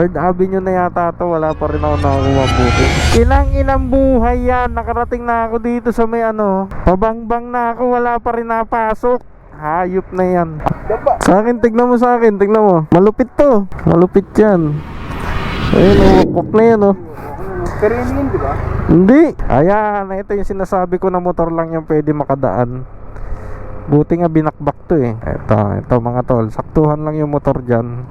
Third Avenue na yata to, wala pa rin ako nakakuha ang booking. Ilang inang buhay yan, nakarating na ako dito sa may ano, pabangbang na ako, wala pa rin napasok. Hayop na yan. Sa akin, tignan mo sa akin, tignan mo. Malupit to. Malupit yan. Ayun, oh, wakok na yan, oh. Pero yun yun, di ba? Hindi. Ayan, ito yung sinasabi ko na motor lang yung pwede makadaan. Buti nga binakbak to eh. Ito, ito mga tol. Saktuhan lang yung motor dyan.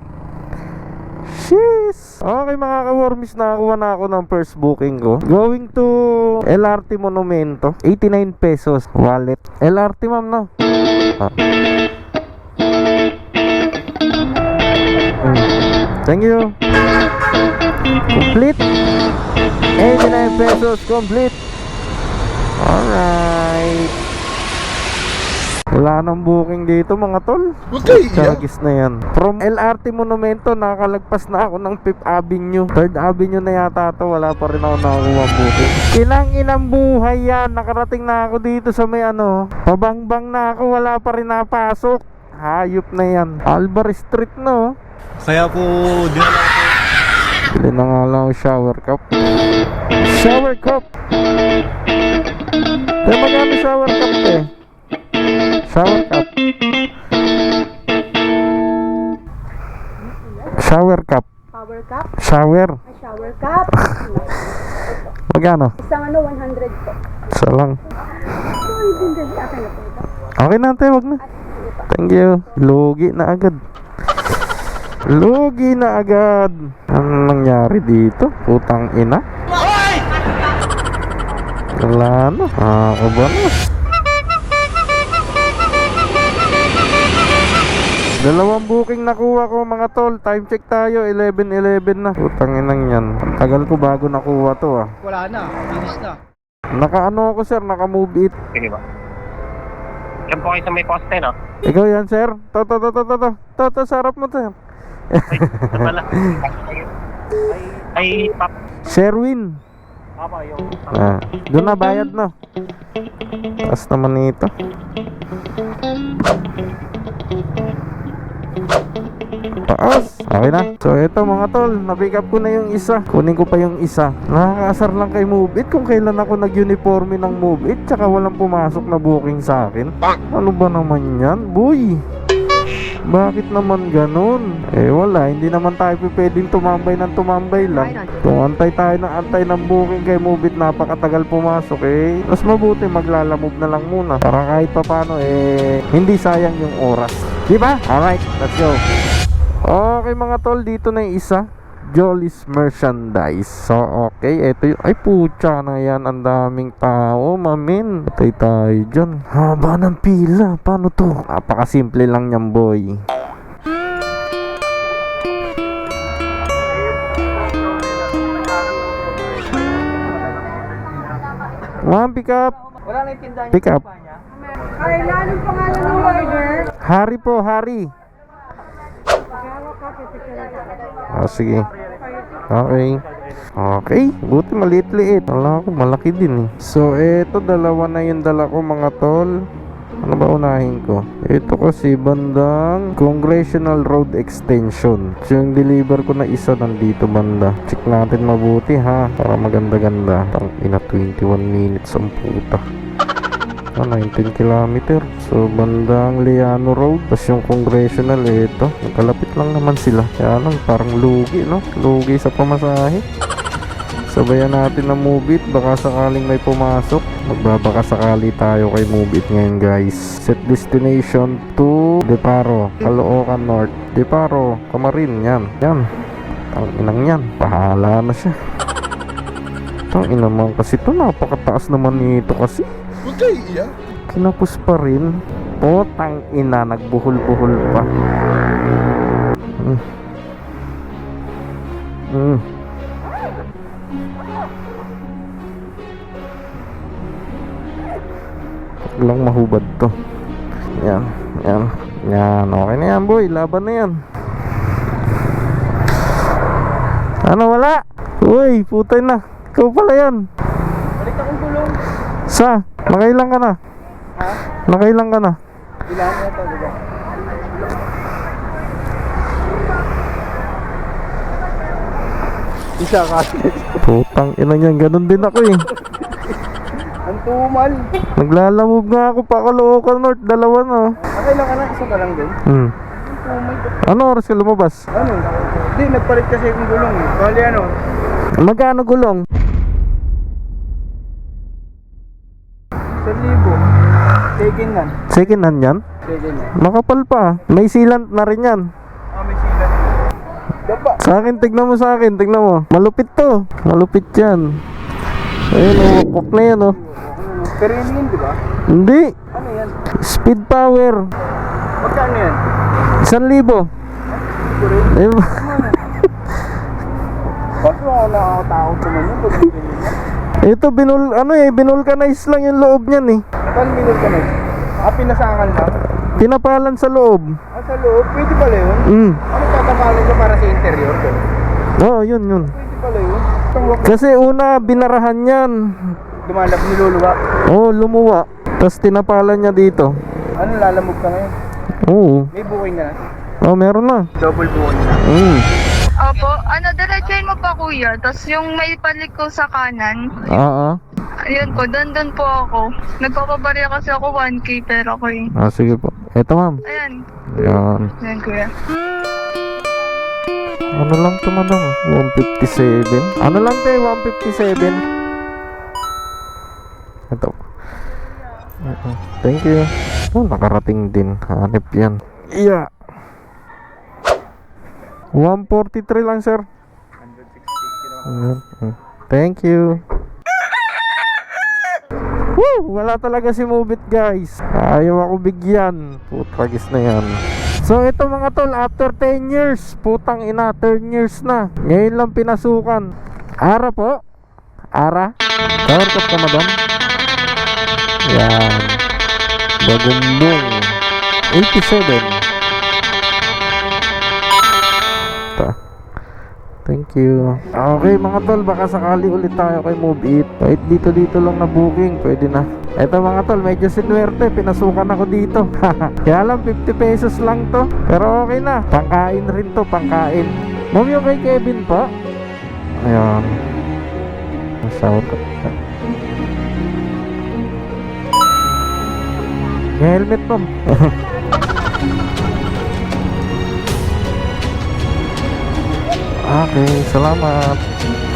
Sheesh! Okay mga ka-wormies, nakakuha na ako ng first booking ko. Going to LRT Monumento. 89 pesos. Wallet. LRT ma'am no? Ah. Thank you. Complete. 89 pesos complete. Alright. Wala nang booking dito mga tol. Okay, Chargis na yan. From LRT Monumento, nakakalagpas na ako ng 5th Avenue. 3rd Avenue na yata to. Wala pa rin ako nakakuha booking. Ilang inang buhay yan. Nakarating na ako dito sa may ano. Pabangbang na ako. Wala pa rin napasok. Hayop na yan. Alvarez Street no. Kaya po, Bili na nga lang shower cup. Shower cup! Kaya magkano shower cup eh? Shower cup. Shower cup. Power cup? Shower. Ay, shower cup. Magkano? Isang ano, 100 po. Isa lang. Okay na ate, wag na. Thank you. Lugi na agad. Lugi na agad. Anong nangyari dito? Putang ina. Wala na. Ah, ba na? Dalawang booking nakuha ko mga tol. Time check tayo. 11.11 na. Putang inang yan. Tagal ko bago nakuha to ah. Wala na, finish na. Naka-ano ako sir, naka-move it. Sige ba? Yan po kayo sa may poste, no? Ikaw yan sir. To, to, to, to, to, to. To, to, sarap mo to. Ay, ito pala. Ay, ay, pap. Sherwin. Papa, yung... Ah, doon na bayad no. Taas naman nito. Taas. Okay na. So ito mga tol, na-pick up ko na yung isa. Kunin ko pa yung isa. Nakakaasar lang kay Move It kung kailan ako nag-uniforme ng Move It tsaka walang pumasok na booking sa akin. Ano ba naman yan? Boy! Bakit naman ganun? Eh wala, hindi naman tayo pwedeng tumambay ng tumambay lang. Kung antay tayo ng antay ng booking kay Mubit napakatagal pumasok eh. Mas mabuti maglalamove na lang muna. Para kahit pa paano eh hindi sayang yung oras. Di ba? Alright, let's go. Okay mga tol, dito na yung isa. Jolly's Merchandise. So, okay. Ito yung... Ay, putya na yan. Ang daming tao, mamin. Patay tayo dyan. Haba ng pila. Paano to? Napakasimple lang yan, boy. Ma'am, pick up. Wala na yung tindahan Pick up. Ay, anong pangalan ng order? Hari po, hari. Ah, sige. Okay. Okay. Buti maliit-liit. Wala ko, malaki din eh. So, eto, dalawa na yung dala ko mga tol. Ano ba unahin ko? Ito kasi bandang Congressional Road Extension. So, yung deliver ko na isa nandito banda. Check natin mabuti ha. Para maganda-ganda. Tang ina 21 minutes ang puta. Ah, 19 kilometer. So, bandang Liano Road. Tapos yung congressional, eh, ito. Nagkalapit lang naman sila. Kaya lang, parang lugi, no? Lugi sa pamasahe. Sabayan natin ng Mubit. Baka sakaling may pumasok. Magbabaka sakali tayo kay Mubit ngayon, guys. Set destination to Deparo, Caloocan North. Deparo, Kamarin, yan. Yan. Ang inang yan. Pahala na siya. Ang ina naman kasi to napakataas naman nito kasi. Okay, yeah. Kinapos pa rin. Potang ina, nagbuhol-buhol pa. Mm. Mm. Huwag lang mahubad to. Yan, yan, yan. Okay na yan, boy. Laban na yan. Ano, wala? Uy, putay na. Ikaw pala yan. Balik akong gulong. Sa, nakailang ka na? Ha? Nakailang ka na? Ilan na ito, diba? Isa kasi. Putang ina niyan, ganun din ako eh. Ang tumal. Naglalamove nga ako pa Caloocan North, dalawa na. Okay lang ka na, isa ka lang din. Hmm. Ang tumal. Ano oras ka lumabas? Ano? Hindi, nagpalit kasi yung gulong eh. Bali ano? Magkano gulong? 1,000. Taken na. Second hand yan? Taken na. Makapal pa. May sealant na rin yan. Ah, may silat. Dapa. Sa akin, tignan mo sa akin, tignan mo. Malupit to. Malupit yan. Ayun, oh, wakok na yan, oh. Pero yun yun, di ba? Hindi. Ano yan? Speed power. Magkano yan? Isang libo. Ito rin. Ayun. Bakit ako nakakatakot naman yun? Ito, binul, ano eh, binulcanize lang yung loob niyan eh. Saan minul ka na? Ah, pinasakan lang? Tinapalan sa loob. Ah, sa loob? Pwede pala yun? Mm. Ano tatapalan ka para sa interior? Oo, oh, yun, yun. Pwede pala yun? Kasi una, binarahan yan. lumalab niluluwa. Oo, oh, lumuwa. Tapos tinapalan niya dito. Ano lalamog ka ngayon? Oo. May ka na? Oh, meron na. Double booking na. Mm. Opo, ano, diretsahin mo pa kuya. Tapos yung may paliko sa kanan, Ah, ah. ayun po, doon doon po ako. Nagpapabarya kasi ako 1K pero ako eh. Ah, sige po. Eto, ma'am. Ayan, Yan. ayan kuya. Ano lang to, madam? 157? Ano lang tayo, 157? Ito. Oo. Thank you. Oh, nakarating din. Hanip yan. Yeah. 143 lang, sir. Ayan. Mm. Thank you. Woo! Wala talaga si Mubit guys. Ayaw ako bigyan. Putagis na yan. So ito mga tol, after 10 years, putang ina, 10 years na. Ngayon lang pinasukan. Ara po? Ara? Power cut ka madam? Yan. Bagumbong. 87. Thank you. Okay mga tol, baka sakali ulit tayo kay Move It. Kahit dito dito lang na booking, pwede na. Eto mga tol, medyo sinwerte, pinasukan ako dito. Kaya lang 50 pesos lang to. Pero okay na, pangkain rin to, pangkain. Ma'am yung kay Kevin pa. Ayan. Shout out. Helmet ma'am. Okay, salamat.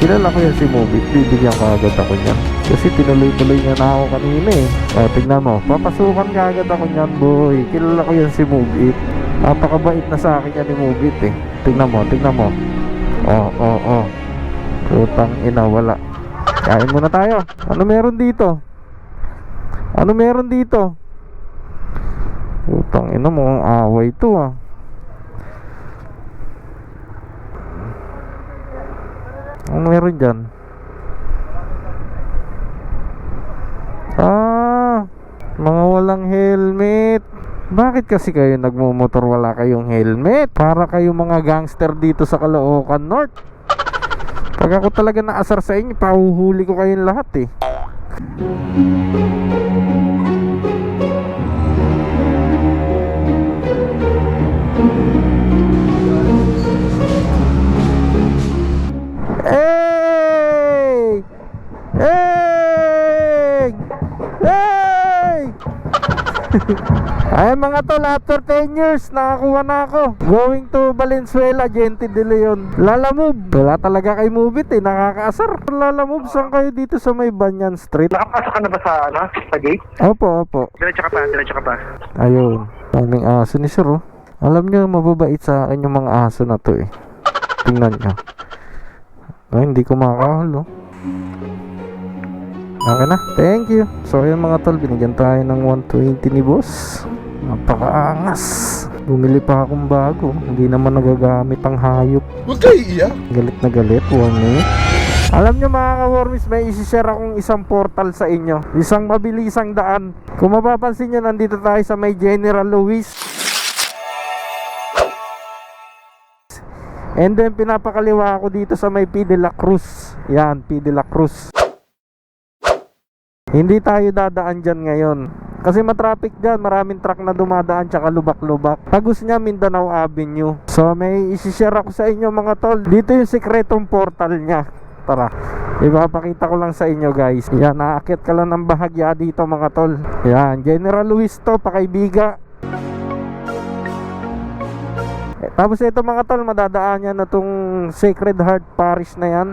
Kilala ko yan si Mobit. Bibigyan ka agad ako niyan. Kasi tinuloy-tuloy niya na ako kanina eh. O, tignan mo. Papasukan ka agad ako niyan, boy. Kilala ko yan si Mobit. Napakabait na sa akin yan ni Mobit eh. Tignan mo, tignan mo. Oh, oh, oh. Putang ina, wala. Kain muna tayo. Ano meron dito? Ano meron dito? Putang ina mo, away to ah. Ang meron dyan? Ah, mga walang helmet. Bakit kasi kayo nagmumotor wala kayong helmet? Para kayong mga gangster dito sa Caloocan North. Pag ako talaga naasar sa inyo, pahuhuli ko kayong lahat eh. Ay mga tol, after 10 years, nakakuha na ako. Going to Valenzuela, Gente de Leon. Lalamove. Wala talaga kay Move It eh, nakakaasar. Lalamove, saan kayo dito sa may Banyan Street? Nakapasok ka na ba sa, ano, sa gate? Opo, opo. Diretso ka pa, diretso ka pa. Ayun. Daming aso ni Sir oh. Alam niyo, mababait sa akin yung mga aso na to eh. Tingnan niyo. Ay, hindi ko makakahal oh. Okay na, thank you. So ayun mga tol, binigyan tayo ng 120 ni boss. Napakaangas. Bumili pa akong bago. Hindi naman nagagamit ang hayop. Huwag kayo iiyak. Galit na galit, warning. Alam nyo mga ka-warmies, may isi-share akong isang portal sa inyo. Isang mabilisang daan. Kung mapapansin nyo, nandito tayo sa may General Luis. And then pinapakaliwa ako dito sa may P de la Cruz. Yan, P de la Cruz. Hindi tayo dadaan dyan ngayon. Kasi matraffic dyan, maraming truck na dumadaan tsaka lubak-lubak. Tagos niya Mindanao Avenue. So may isishare ako sa inyo mga tol. Dito yung sekretong portal niya. Tara. Ipapakita ko lang sa inyo guys. Yan, naakit ka lang ng bahagya dito mga tol. Yan, General Luis to, pakaibiga. Eh, tapos ito mga tol, madadaan niya na tong Sacred Heart Parish na yan.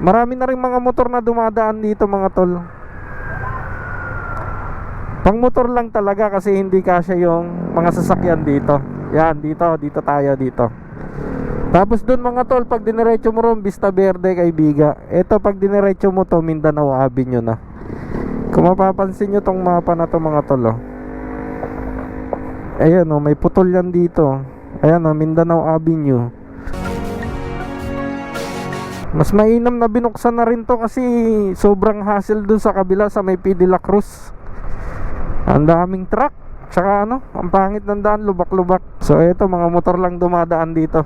Marami na rin mga motor na dumadaan dito mga tol. Pang motor lang talaga kasi hindi kasya yung mga sasakyan dito. Yan, dito, dito tayo dito. Tapos doon mga tol, pag diniretso mo ron, Vista Verde, kaibiga. Ito, pag diniretso mo to, Mindanao Avenue na. Kung mapapansin nyo tong mapa na to mga tol, oh. Ayan, oh, may putol yan dito. Ayan, oh, Mindanao Avenue. Mas mainam na binuksan na rin to kasi sobrang hassle dun sa kabila sa may P. de la Cruz. Ang daming truck. Tsaka ano, ang pangit ng daan, lubak-lubak. So eto, mga motor lang dumadaan dito.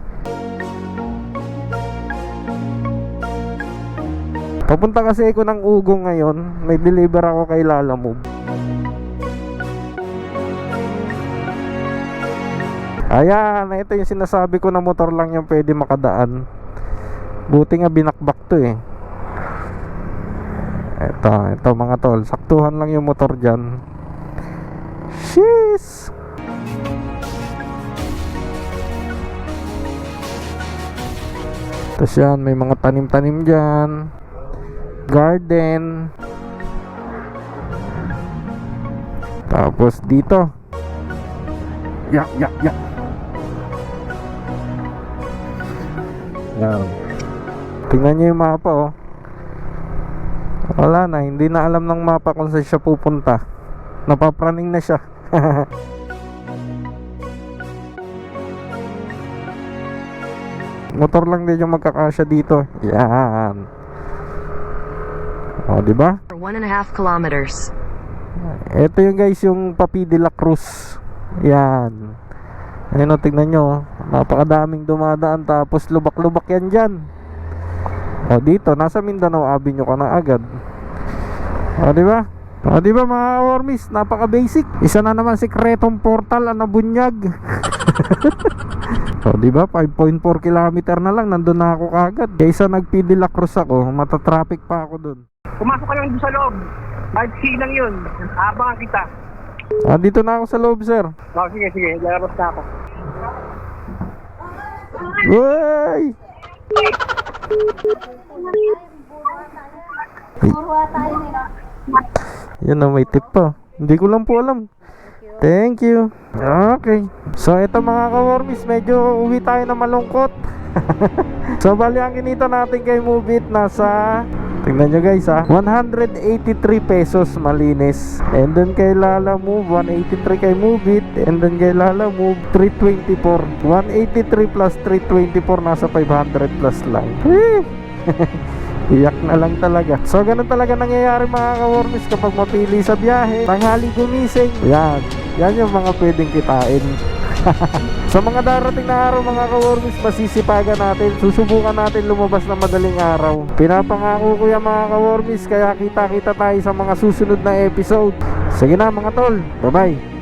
Papunta kasi ako ng Ugong ngayon. May deliver ako kay Lala Move. Ayan, ito yung sinasabi ko na motor lang yung pwede makadaan. Buti nga binakbak to eh. Ito, ito mga tol. Saktuhan lang yung motor dyan. Sheesh! Tapos yan, may mga tanim-tanim dyan. Garden. Tapos dito. Yak, yak, yak. Yan. Tingnan nyo yung mapa oh. Wala na, hindi na alam ng mapa kung saan siya pupunta. Napapraning na siya. Motor lang din yung magkakasya dito. Yan. O, di ba? For one and a half kilometers. Ito yung guys yung Papi de la Cruz. Yan. Ayun o, tignan nyo. oh. Napakadaming dumadaan tapos lubak-lubak yan dyan. O dito, nasa Mindanao Avenue ka na agad. O di ba? O di ba mga wormies, napaka-basic. Isa na naman sikretong portal ang nabunyag. o di ba? 5.4 kilometer na lang nandun na ako kagad. Kaysa nag-P. de la Cruz ako, matatraffic pa ako dun. Pumasok ka lang doon sa loob. 5C lang yun. Abangan kita. Ah, dito na ako sa loob, sir. Oh, sige, sige. Lalabas na ako. Uy! Yan na may tip pa. Hindi ko lang po alam. Thank you. Okay. So ito mga ka-wormies, medyo uwi tayo na malungkot. so bali ang kinita natin kay Mubit nasa Tingnan nyo guys ha 183 pesos malinis And then kay Lala Move 183 kay Mubit And then kay Lala Move 324 183 plus 324 nasa 500 plus lang! Iyak na lang talaga. So, ganun talaga nangyayari mga ka-wormies kapag mapili sa biyahe. Tanghali gumising. Yan. Yan yung mga pwedeng kitain. sa mga darating na araw mga ka-wormies, masisipagan natin. Susubukan natin lumabas na madaling araw. Pinapangako ko yan mga ka-wormies, kaya kita-kita tayo sa mga susunod na episode. Sige na mga tol. Bye-bye.